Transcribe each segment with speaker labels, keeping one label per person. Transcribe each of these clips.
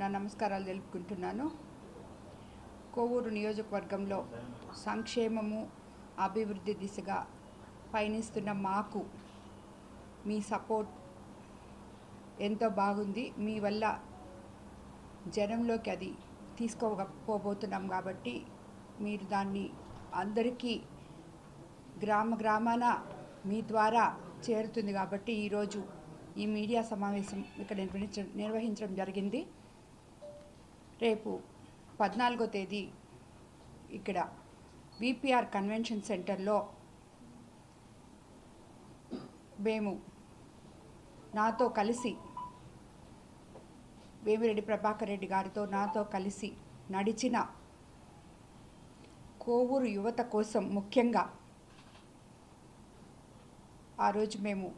Speaker 1: నా నమస్కారాలు తెలుపుకుంటున్నాను. కోవూరు నియోజకవర్గంలో సంక్షేమము అభివృద్ధి దిశగా పయనిస్తున్న మాకు మీ సపోర్ట్ ఎంతో బాగుంది. మీ వల్ల జనంలోకి అది తీసుకోకపోబోతున్నాం కాబట్టి మీరు దాన్ని అందరికీ గ్రామ గ్రామాన మీ ద్వారా చేరుతుంది కాబట్టి ఈరోజు ఈ మీడియా సమావేశం ఇక్కడ నిర్వహించ నిర్వహించడం జరిగింది. రేపు పద్నాలుగో తేదీ ఇక్కడ విపిఆర్ కన్వెన్షన్ సెంటర్లో మేము నాతో కలిసి వేమిరెడ్డి ప్రభాకర్ రెడ్డి గారితో నాతో కలిసి నడిచిన కోవూరు యువత కోసం ముఖ్యంగా ఆ రోజు మేము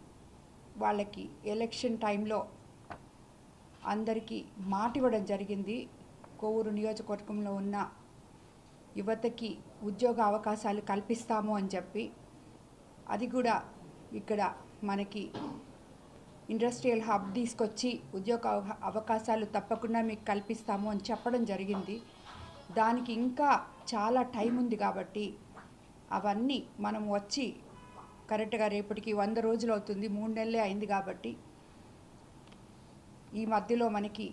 Speaker 1: వాళ్ళకి ఎలక్షన్ టైంలో అందరికీ మాటివ్వడం జరిగింది. కోవూరు నియోజకవర్గంలో ఉన్న యువతకి ఉద్యోగ అవకాశాలు కల్పిస్తాము అని చెప్పి అది కూడా ఇక్కడ మనకి ఇండస్ట్రియల్ హబ్ తీసుకొచ్చి ఉద్యోగ అవకాశాలు తప్పకుండా మీకు కల్పిస్తాము అని చెప్పడం జరిగింది. దానికి ఇంకా చాలా టైం ఉంది కాబట్టి అవన్నీ మనం వచ్చి కరెక్ట్గా రేపటికి వంద రోజులు అవుతుంది మూడు నెలలే అయింది కాబట్టి ఈ మధ్యలో మనకి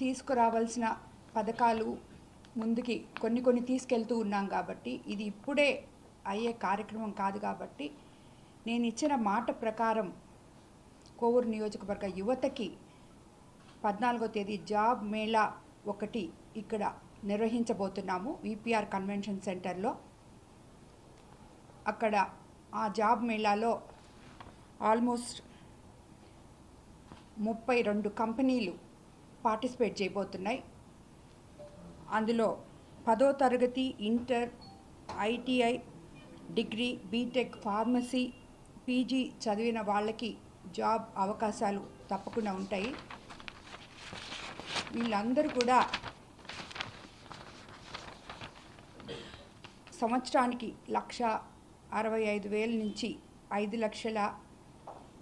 Speaker 1: తీసుకురావాల్సిన పథకాలు ముందుకి కొన్ని కొన్ని తీసుకెళ్తూ ఉన్నాం కాబట్టి ఇది ఇప్పుడే అయ్యే కార్యక్రమం కాదు కాబట్టి నేను ఇచ్చిన మాట ప్రకారం కోవూరు నియోజకవర్గ యువతకి పద్నాలుగో తేదీ జాబ్ మేళా ఒకటి ఇక్కడ నిర్వహించబోతున్నాము విపిఆర్ కన్వెన్షన్ సెంటర్లో. అక్కడ ఆ జాబ్ మేళాలో ఆల్మోస్ట్ ముప్పై రెండు కంపెనీలు పార్టిసిపేట్ చేయబోతున్నాయి. అందులో పదో తరగతి inter ITI degree BTech pharmacy PG చదివిన వాళ్ళకి జాబ్ అవకాశాలు తప్పకుండా ఉంటాయి. వీళ్ళందరూ కూడా సంవత్సరానికి లక్ష అరవై ఐదు వేల నుంచి ఐదు లక్షల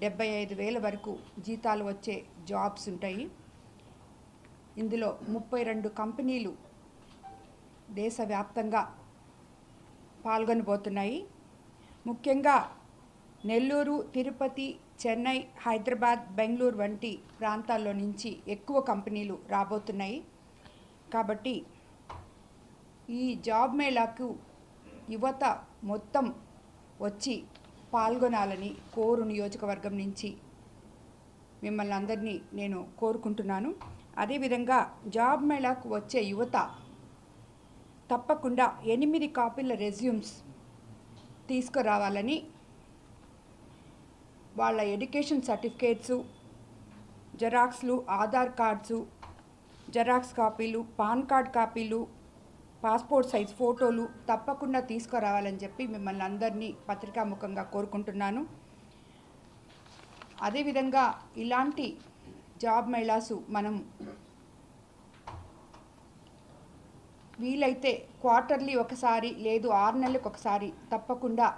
Speaker 1: డెబ్బై ఐదు వేల వరకు జీతాలు వచ్చే జాబ్స్ ఉంటాయి. ఇందులో ముప్పై రెండు కంపెనీలు దేశవ్యాప్తంగా పాల్గొనబోతున్నాయి. ముఖ్యంగా నెల్లూరు తిరుపతి చెన్నై హైదరాబాద్ బెంగళూరు వంటి ప్రాంతాల్లో నుంచి ఎక్కువ కంపెనీలు రాబోతున్నాయి. కాబట్టి ఈ జాబ్ మేళాకు యువత మొత్తం వచ్చి పాల్గొనాలని కోరు నియోజకవర్గం నుంచి మిమ్మల్ని అందరినీ నేను కోరుకుంటున్నాను. అదేవిధంగా జాబ్ మేళాకు వచ్చే యువత తప్పకుండా ఎనిమిది కాపీల రెజ్యూమ్స్ తీసుకురావాలని వాళ్ళ ఎడ్యుకేషన్ సర్టిఫికేట్సు జెరాక్స్లు ఆధార్ కార్డ్సు జెరాక్స్ కాపీలు పాన్ కార్డ్ కాపీలు పాస్పోర్ట్ సైజ్ ఫోటోలు తప్పకుండా తీసుకురావాలని చెప్పి మిమ్మల్ని అందరినీ పత్రికాముఖంగా కోరుకుంటున్నాను. అదేవిధంగా ఇలాంటి జాబ్ మేళాసు మనం వీలైతే క్వార్టర్లీ ఒకసారి లేదు ఆరు నెలలకు ఒకసారి తప్పకుండా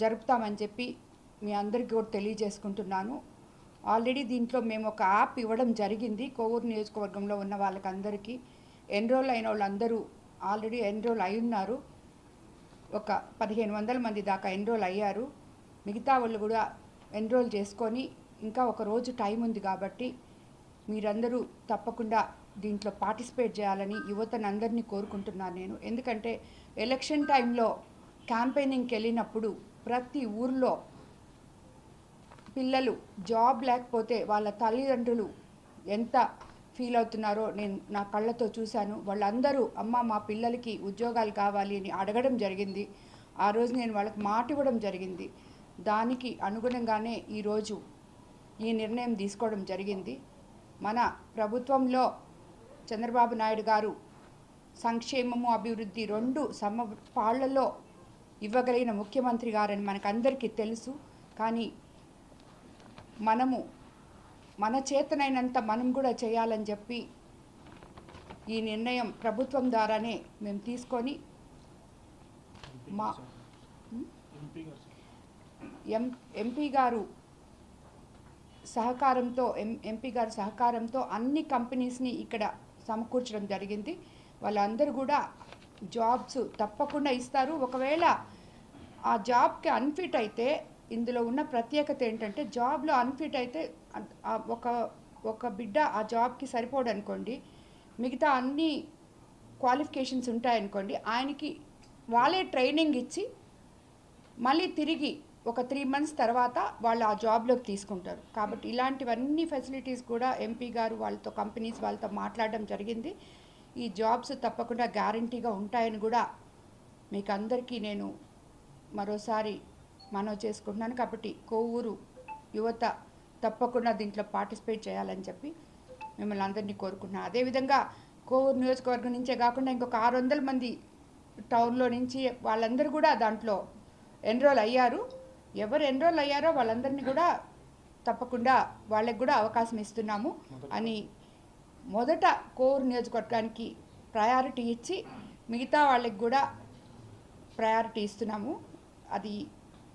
Speaker 1: జరుపుతామని చెప్పి మీ అందరికీ కూడా తెలియజేసుకుంటున్నాను. ఆల్రెడీ దీంట్లో మేము ఒక యాప్ ఇవ్వడం జరిగింది. కోవూరు నియోజకవర్గంలో ఉన్న వాళ్ళకందరికీ ఎన్రోల్ అయిన వాళ్ళందరూ ఆల్రెడీ ఎన్రోల్ అయి ఉన్నారు. ఒక పదిహేను వందల మంది దాకా ఎన్రోల్ అయ్యారు. మిగతా వాళ్ళు కూడా ఎన్రోల్ చేసుకొని ఇంకా ఒక రోజు టైం ఉంది కాబట్టి మీరందరూ తప్పకుండా దీంట్లో పార్టిసిపేట్ చేయాలని యువతనందరినీ కోరుకుంటున్నాను నేను. ఎందుకంటే ఎలక్షన్ టైంలో క్యాంపెయినింగ్కి వెళ్ళినప్పుడు ప్రతి ఊర్లో పిల్లలు జాబ్ లేకపోతే వాళ్ళ తల్లిదండ్రులు ఎంత ఫీల్ అవుతున్నారో నేను నా కళ్ళతో చూశాను. వాళ్ళందరూ అమ్మ మా పిల్లలకి ఉద్యోగాలు కావాలి అని అడగడం జరిగింది. ఆ రోజు నేను వాళ్ళకి మాట ఇవ్వడం జరిగింది. దానికి అనుగుణంగానే ఈరోజు ఈ నిర్ణయం తీసుకోవడం జరిగింది. మన ప్రభుత్వంలో చంద్రబాబు నాయుడు గారు సంక్షేమము అభివృద్ధి రెండు సమ పాళ్ళలో ఇవ్వగలిగిన ముఖ్యమంత్రి గారని మనకందరికీ తెలుసు. కానీ మనము మన చేతనైనంత మనం కూడా చేయాలని చెప్పి ఈ నిర్ణయం ప్రభుత్వం ద్వారానే మేము తీసుకొని మా ఎం ఎంపీ గారు సహకారంతో ఎం ఎంపీ గారి సహకారంతో అన్ని కంపెనీస్ని ఇక్కడ సమకూర్చడం జరిగింది. వాళ్ళందరూ కూడా జాబ్స్ తప్పకుండా ఇస్తారు. ఒకవేళ ఆ జాబ్కి అన్ఫిట్ అయితే ఇందులో ఉన్న ప్రత్యేకత ఏంటంటే జాబ్లో అన్ఫిట్ అయితే ఒక ఒక బిడ్డ ఆ జాబ్కి సరిపోడు అనుకోండి. మిగతా అన్ని క్వాలిఫికేషన్స్ ఉంటాయనుకోండి ఆయనకి వాళ్ళే ట్రైనింగ్ ఇచ్చి మళ్ళీ తిరిగి ఒక త్రీ మంత్స్ తర్వాత వాళ్ళు ఆ జాబ్లోకి తీసుకుంటారు. కాబట్టి ఇలాంటివన్నీ ఫెసిలిటీస్ కూడా ఎంపీ గారు వాళ్ళతో కంపెనీస్ వాళ్ళతో మాట్లాడడం జరిగింది. ఈ జాబ్స్ తప్పకుండా గ్యారంటీగా ఉంటాయని కూడా మీకు అందరికీ నేను మరోసారి మనవి చేసుకుంటున్నాను. కాబట్టి కోవూరు యువత తప్పకుండా దీంట్లో పార్టిసిపేట్ చేయాలని చెప్పి మిమ్మల్ని అందరినీ కోరుకుంటున్నాను అదేవిధంగా కోవూరు నియోజకవర్గం నుంచే కాకుండా ఇంకొక ఆరు వందల మంది టౌన్లో నుంచి వాళ్ళందరూ కూడా దాంట్లో ఎన్రోల్ అయ్యారు. ఎవరు ఎన్రోల్ అయ్యారో వాళ్ళందరినీ కూడా తప్పకుండా వాళ్ళకి కూడా అవకాశం ఇస్తున్నాము అని మొదట కోర్ నియోజకవర్గానికి ప్రయారిటీ ఇచ్చి మిగతా వాళ్ళకి కూడా ప్రయారిటీ ఇస్తున్నాము. అది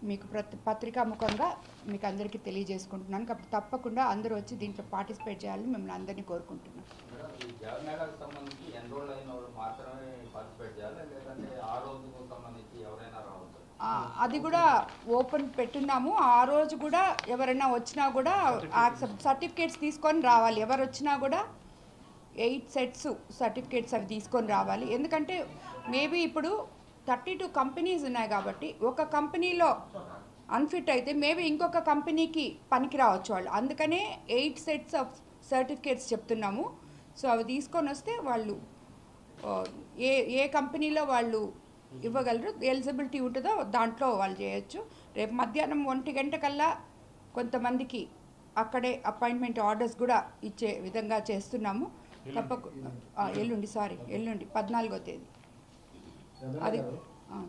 Speaker 1: మీకు ప్రతి పత్రికా ముఖంగా మీకు అందరికీ తెలియజేసుకుంటున్నాను. కాబట్టి తప్పకుండా అందరూ వచ్చి దీంట్లో పార్టిసిపేట్ చేయాలని మిమ్మల్ని అందరినీ కోరుకుంటున్నాను
Speaker 2: మేడం, ఈ జాబ్ మేళాకు సంబంధించి ఎన్రోల్ అయిన వాళ్ళు మాత్రమే పార్టిసిపేట్ చేయాలి లేదంటే ఆ రోజుకు సంబంధించి ఎవరైనా రావచ్చు
Speaker 1: ఆ, అది కూడా ఓపెన్ పెట్టున్నాము. ఆ రోజు కూడా ఎవరైనా వచ్చినా కూడా సర్టిఫికేట్స్ తీసుకొని రావాలి. ఎవరు వచ్చినా కూడా ఎయిట్ సెట్స్ సర్టిఫికేట్స్ అవి తీసుకొని రావాలి. ఎందుకంటే మేబీ ఇప్పుడు థర్టీ టూ కంపెనీస్ ఉన్నాయి కాబట్టి ఒక కంపెనీలో అన్ఫిట్ అయితే మేబీ ఇంకొక కంపెనీకి పనికి రావచ్చు వాళ్ళు. అందుకనే ఎయిట్ సెట్స్ ఆఫ్ సర్టిఫికేట్స్ చెప్తున్నాము. సో అవి తీసుకొని వస్తే వాళ్ళు ఏ ఏ కంపెనీలో వాళ్ళు ఇవ్వగలరు. ఎలిజిబిలిటీ ఉంటుందో దాంట్లో వాళ్ళు చేయొచ్చు. రేపు మధ్యాహ్నం ఒంటి గంట కల్లా కొంతమందికి అక్కడే అపాయింట్మెంట్ ఆర్డర్స్ కూడా ఇచ్చే విధంగా చేస్తున్నాము. తప్పకు ఆ, ఎల్లుండి సారీ ఎల్లుండి పద్నాలుగో తేదీ. అది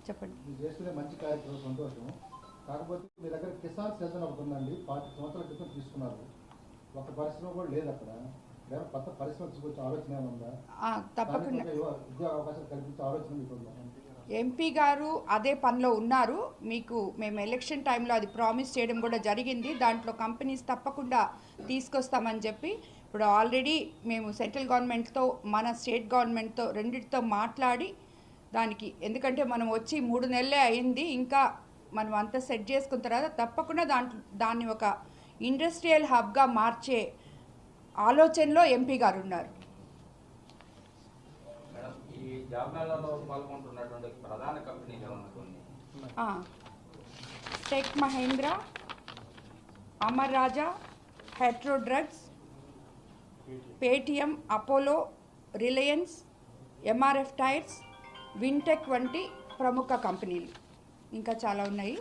Speaker 1: చెప్పండి.
Speaker 3: మీరు చేస్తున్న మంచి కార్యక్రమం సంతోషం. కాకపోతే మీ దగ్గర కిసాన్ సెషన్ ఒకటి ఉందండి. పాతి సంవత్సరాల క్రితం తీసుకున్నారు. ఒక పరిశ్రమ కూడా లేదు అక్కడ. లేదా కొత్త పరిశ్రమ తీసుకొచ్చే ఆలోచన ఏమైనా ఉందా?
Speaker 1: ఆ, తప్పకుండా.
Speaker 3: దానికి ఒక ఉద్యోగ అవకాశాలు కల్పించే ఆలోచన మీకు ఉందా?
Speaker 1: ఎంపీ గారు అదే పనిలో ఉన్నారు. మీకు మేము ఎలక్షన్ టైంలో అది ప్రామిస్ చేయడం కూడా జరిగింది. దాంట్లో కంపెనీస్ తప్పకుండా తీసుకొస్తామని చెప్పి ఇప్పుడు ఆల్రెడీ మేము సెంట్రల్ గవర్నమెంట్తో మన స్టేట్ గవర్నమెంట్తో రెండిటితో మాట్లాడి దానికి ఎందుకంటే మనం వచ్చి మూడు నెలలే అయింది. ఇంకా మనం అంతా సెట్ చేసుకున్న తర్వాత తప్పకుండా దాంట్లో దాన్ని ఒక ఇండస్ట్రియల్ హబ్గా మార్చే ఆలోచనలో ఎంపీ గారు ఉన్నారు.
Speaker 2: పాల్గొంటున్నటువంటి ప్రధాన కంపెనీలు
Speaker 1: tech Mahindra Amara Raja Hetero drugs Paytm Apollo Reliance MRF tyres Vintech వంటి ప్రముఖ కంపెనీలు. ఇంకా చాలా ఉన్నాయి.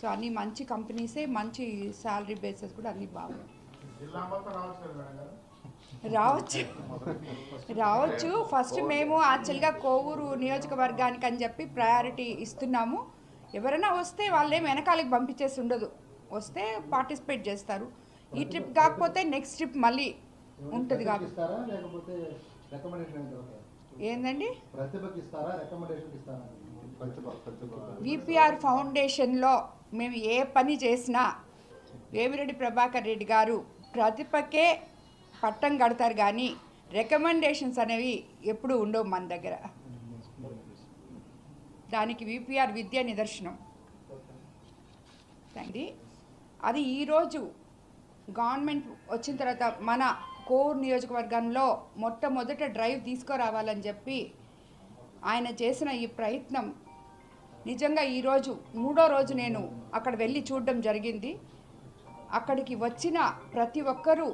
Speaker 1: సో అన్నీ మంచి కంపెనీసే మంచి శాలరీ బేసెస్ కూడా అన్నీ బాగున్నాయి.
Speaker 3: జిల్లా మొత్తం రావచ్చు.
Speaker 1: రావచ్చు. ఫస్ట్ మేము యాక్చువల్గా కోవూరు నియోజకవర్గానికి అని చెప్పి ప్రయారిటీ ఇస్తున్నాము. ఎవరైనా వస్తే వాళ్ళేం వెనకాలకి పంపించేసి ఉండదు. వస్తే పార్టిసిపేట్ చేస్తారు. ఈ ట్రిప్ కాకపోతే నెక్స్ట్ ట్రిప్ మళ్ళీ ఉంటుంది కాబట్టి? ఏందండి?
Speaker 3: ప్రతిభకి ఇస్తారా రికమెండేషన్ ఇస్తారా? ప్రతిభ ప్రతిభ.
Speaker 1: విపిఆర్ ఫౌండేషన్లో మేము ఏ పని చేసినా వేమిరెడ్డి ప్రభాకర్ రెడ్డి గారు ప్రతిభకే పట్టం కడతారు కానీ రికమెండేషన్స్ అనేవి ఎప్పుడు ఉండవు మన దగ్గర. దానికి విపిఆర్ విద్య నిదర్శనం. అండి అది ఈరోజు గవర్నమెంట్ వచ్చిన తర్వాత మన కోర్ నియోజకవర్గంలో మొట్టమొదట డ్రైవ్ తీసుకురావాలని చెప్పి ఆయన చేసిన ఈ ప్రయత్నం నిజంగా ఈరోజు మూడో రోజు నేను అక్కడ వెళ్ళి చూడడం జరిగింది. అక్కడికి వచ్చిన ప్రతి ఒక్కరూ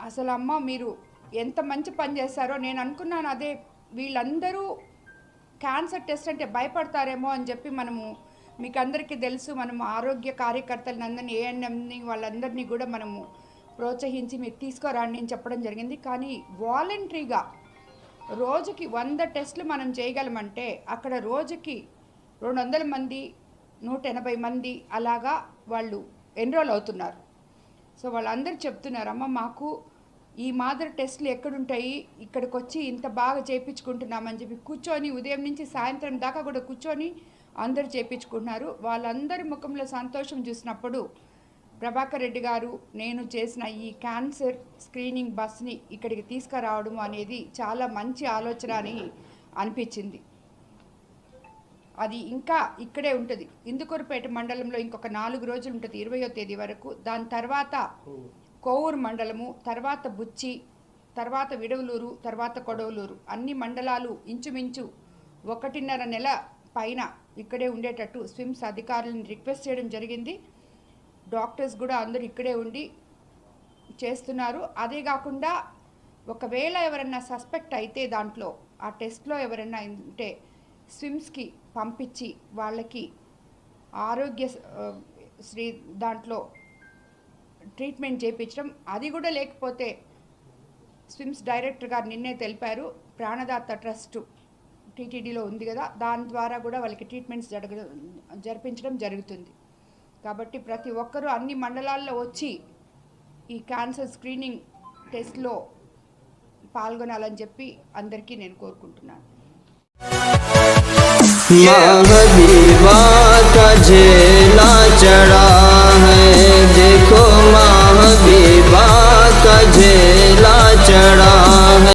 Speaker 1: అసలు అమ్మ మీరు ఎంత మంచి పని చేశారో నేను అనుకున్నాను. అదే వీళ్ళందరూ క్యాన్సర్ టెస్ట్ అంటే భయపడతారేమో అని చెప్పి మనము మీకు అందరికీ తెలుసు మనము ఆరోగ్య కార్యకర్తలను అందరినీ ఏఎన్ఎంని వాళ్ళందరినీ కూడా మనము ప్రోత్సహించి మీరు తీసుకురండి అని చెప్పడం జరిగింది. కానీ వాలంటరీగా రోజుకి వంద టెస్టులు మనం చేయగలమంటే అక్కడ రోజుకి రెండు వందల మంది నూట ఎనభై మంది అలాగా వాళ్ళు ఎన్రోల్ అవుతున్నారు. సో వాళ్ళందరూ చెప్తున్నారు అమ్మ మాకు ఈ మాదిరి టెస్టులు ఎక్కడుంటాయి? ఇక్కడికి వచ్చి ఇంత బాగా చేయించుకుంటున్నామని చెప్పి కూర్చొని ఉదయం నుంచి సాయంత్రం దాకా కూడా కూర్చొని అందరూ చేయించుకుంటున్నారు. వాళ్ళందరి ముఖంలో సంతోషం చూసినప్పుడు ప్రభాకర్ రెడ్డి గారు నేను చేసిన ఈ క్యాన్సర్ స్క్రీనింగ్ బస్ని ఇక్కడికి తీసుకురావడం అనేది చాలా మంచి ఆలోచన అని అనిపించింది. అది ఇంకా ఇక్కడే ఉంటుంది. ఇందుకూరుపేట మండలంలో ఇంకొక నాలుగు రోజులు ఉంటుంది ఇరవయో తేదీ వరకు. దాని తర్వాత కోవూరు మండలము తర్వాత బుచ్చి తర్వాత విడవలూరు తర్వాత కొడవలూరు. అన్ని మండలాలు ఇంచుమించు ఒకటిన్నర నెల పైన ఇక్కడే ఉండేటట్టు స్విమ్స్ అధికారులను రిక్వెస్ట్ చేయడం జరిగింది. డాక్టర్స్ కూడా అందరూ ఇక్కడే ఉండి చేస్తున్నారు. అదే కాకుండా ఒకవేళ ఎవరన్నా సస్పెక్ట్ అయితే దాంట్లో ఆ టెస్ట్లో ఎవరైనా ఉంటే స్విమ్స్కి పంపించి వాళ్ళకి ఆరోగ్య శ్రీ దాంట్లో ట్రీట్మెంట్ చేయించడం అది కూడా లేకపోతే స్విమ్స్ డైరెక్టర్ గారు నిన్నే తెలిపారు. ప్రాణదాత ట్రస్ట్ టీటీడీలో ఉంది కదా దాని ద్వారా కూడా వాళ్ళకి ట్రీట్మెంట్స్ జరగ జరిపించడం జరుగుతుంది. కాబట్టి ప్రతి ఒక్కరూ అన్ని మండలాల్లో వచ్చి ఈ క్యాన్సర్ స్క్రీనింగ్ టెస్ట్లో పాల్గొనాలని చెప్పి అందరికీ నేను కోరుకుంటున్నాను.
Speaker 4: महबीबा का झेला चढ़ा है। देखो महबीबा का झेला